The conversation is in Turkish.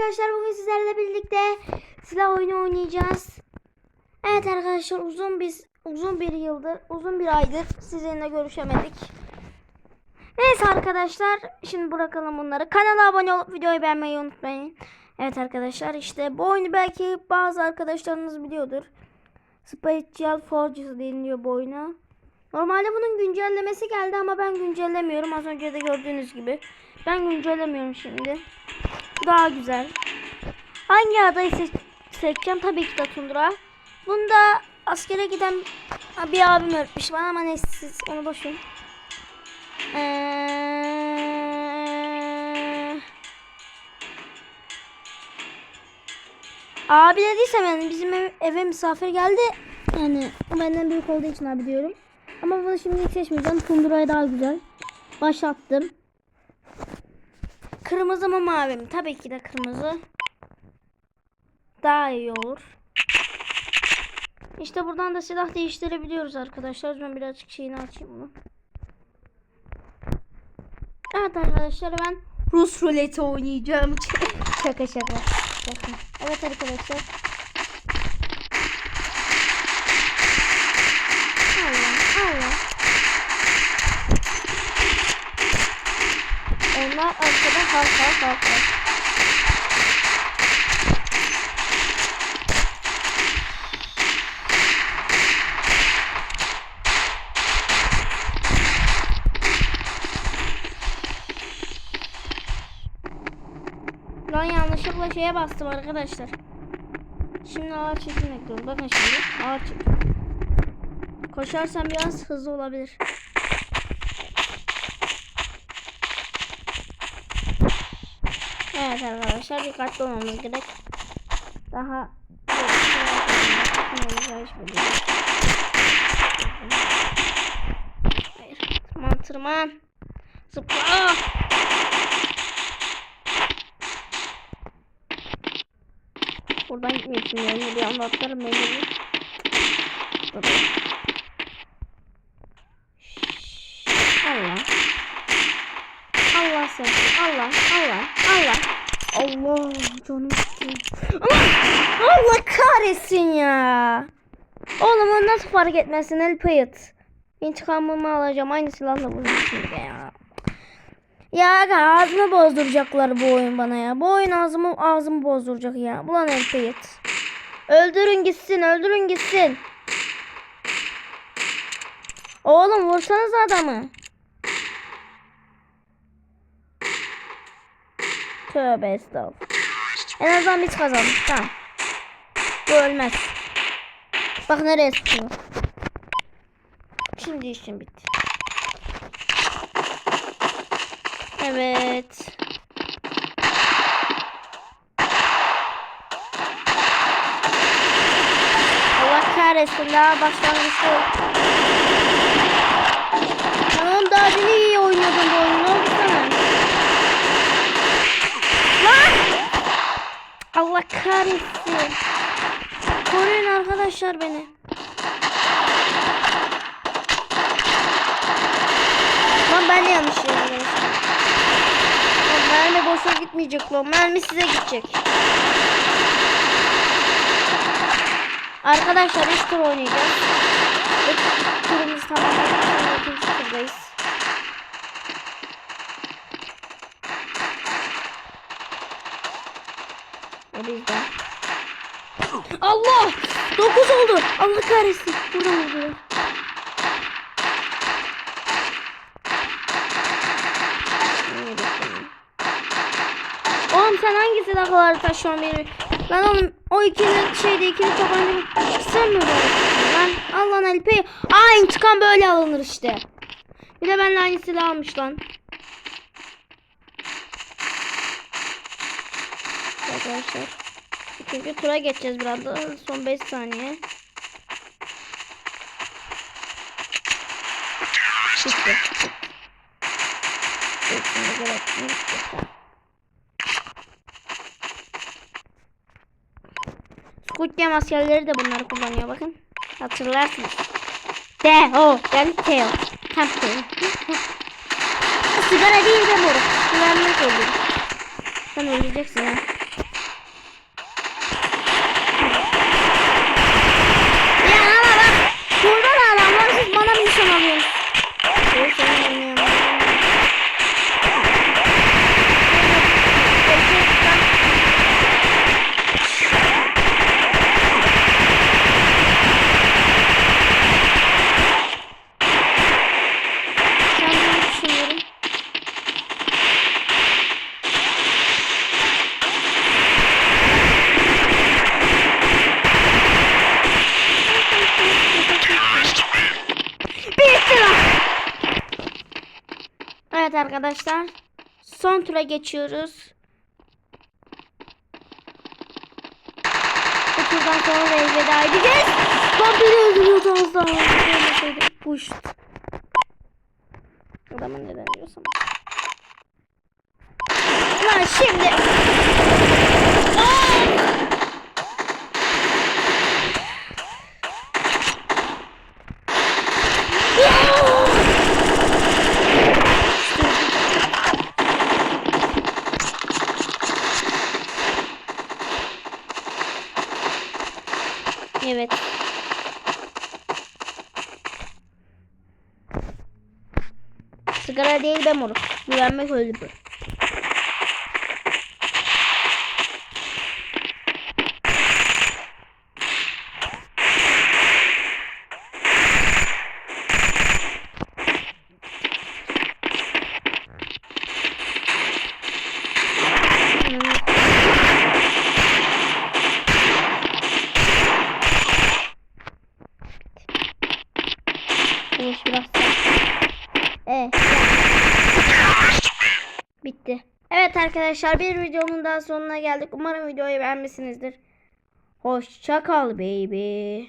arkadaşlar bugün sizlerle birlikte silah oyunu oynayacağız. Evet arkadaşlar uzun biz uzun bir yıldır, uzun bir aydır sizinle görüşemedik. Neyse arkadaşlar şimdi bırakalım bunları. Kanala abone olup videoyu beğenmeyi unutmayın. Evet arkadaşlar işte bu oyunu belki bazı arkadaşlarınız biliyordur. Spatial Forges deniliyor bu oyuna. Normalde bunun güncellemesi geldi ama ben güncellemiyorum. Az önce de gördüğünüz gibi. Ben güncellemiyorum şimdi. Daha güzel. Hangi adayı seç seçeceğim? Tabii ki de Tundra. Bunda askere giden bir abim öğretmiş bana ama neyse siz onu boşun. Ee... Abi dediysem yani bizim ev- eve misafir geldi. Yani benden büyük olduğu için abi diyorum. Ama bunu şimdi seçmeyeceğim. Tundra'ya daha güzel. Başlattım. Kırmızı mı mavi mi? Tabii ki de kırmızı. Daha iyi olur. İşte buradan da silah değiştirebiliyoruz arkadaşlar. Ben birazcık şeyini açayım bunu. Evet arkadaşlar ben Rus ruleti oynayacağım. şaka şaka. Evet arkadaşlar. Allah Allah. Onlar arkada halk halk halk halk. Lan yanlışlıkla şeye bastım arkadaşlar. Şimdi ağır çekim ekliyorum. Bakın şimdi ağır çekim. Koşarsam biraz hızlı olabilir. Evet arkadaşlar dikkatli olmamız gerek. Daha Hayır. Tırman tırman. Zıpla. Buradan gitmiyorsun yani bir anda atlarım ben de. Allah. Allah sen. Allah. Allah. Allah. Allah canım. Allah, kahretsin ya. Oğlum o nasıl fark etmezsin El Payet. İntikamımı alacağım. Aynı silahla vuracağım şimdi ya. Ya ağzımı bozduracaklar bu oyun bana ya. Bu oyun ağzımı ağzımı bozduracak ya. Ulan El Payet. Öldürün gitsin, öldürün gitsin. Oğlum vursanız adamı. Tövbe estağfurullah. En azından biz kazandık. Tamam. Bu ölmez. Bak nereye sıkıyor. Şimdi işim bitti. Evet. Allah kahretsin daha başlangıçta. Tamam daha dün iyi oynuyordum bu oyunu. Ne oldu sana? Lan! Allah kahretsin. Koruyun arkadaşlar beni. Lan ben de yanlış. Lan mermi boşa gitmeyecek lan. Mermi size gidecek. Arkadaşlar 3 tur oynayacağız. Turumuz. Şimdi ikinci turdayız. O. Allah! 9 oldu. Allah kahretsin. Buradan vurdular. Oğlum sen hangi silahları taşıyorsun benim? Lan oğlum o ikili şeyde ikili tabanca sen mi böyle? Lan al lan Alpe'yi. Aa intikam böyle alınır işte. Bir de benimle aynı silah almış lan. Arkadaşlar. İkinci tura geçeceğiz birazdan. Son 5 saniye. Bitti. Squid Game askerleri de bunları kullanıyor bakın. Hatırlarsınız. Teo. Yani Teo. Tam Teo. Sigara değil de moruk. Güvenlik öldür. Sen öleceksin ha. Arkadaşlar. Son tura geçiyoruz. Bu turdan sonra da elveda edeceğiz. Lan beni öldürüyordu az daha. Puşt. Adamı neden diyorsam. Lan şimdi. Aa! Evet. Sigara değil be moruk. Güvenmek öldü Kılıç biraz Evet. Bitti. Evet arkadaşlar bir videonun daha sonuna geldik. Umarım videoyu beğenmişsinizdir. Hoşça kal baby.